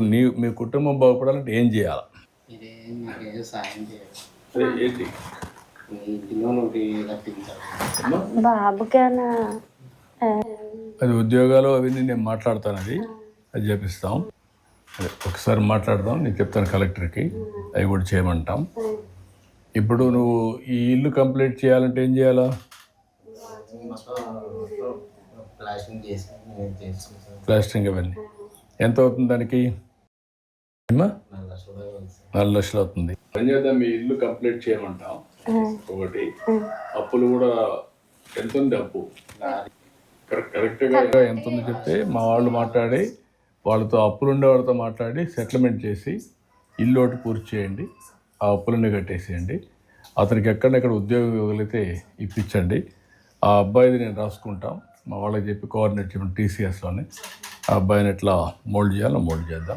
నీ మీ కుటుంబం బాగుపడాలంటే ఏం చేయాలి? అదే ఉద్యోగాలు అవన్నీ నేను మాట్లాడతాను అది. అది చేపిస్తాం. అదే ఒకసారి మాట్లాడదాం. నేను చెప్తాను కలెక్టర్కి. అవి కూడా చేయమంటాం. ఇప్పుడు నువ్వు ఈ ఇల్లు కంప్లీట్ చేయాలంటే ఏం చేయాలా? ప్లాస్టింగ్ అవన్నీ. ఎంత అవుతుంది దానికి? నాలుగు లక్షలు అవుతుంది. పని చేద్దాం మీ ఇల్లు కంప్లీట్ చేయమంటాం. ఒకటి. అప్పులు కూడా ఎంత ఉంది అప్పు కరెక్ట్ కరెక్ట్గా ఎంత ఉంది చెప్తే మా వాళ్ళు మాట్లాడి వాళ్ళతో అప్పులు ఉండే వాళ్ళతో మాట్లాడి సెటిల్మెంట్ చేసి ఇల్లు ఒకటి పూర్తి చేయండి ఆ అప్పులన్నీ కట్టేసేయండి. అతనికి ఎక్కడెక్కడ ఉద్యోగం ఇవ్వగలిగితే ఇప్పించండి. ఆ అబ్బాయిది నేను రాసుకుంటాం. మా వాళ్ళకి చెప్పి కోఆర్డినేట్ చేయమని టీసీఎస్లోనే. ఆ అబ్బాయిని ఎట్లా మోల్డ్ చేయాలో మోల్డ్ చేద్దాం.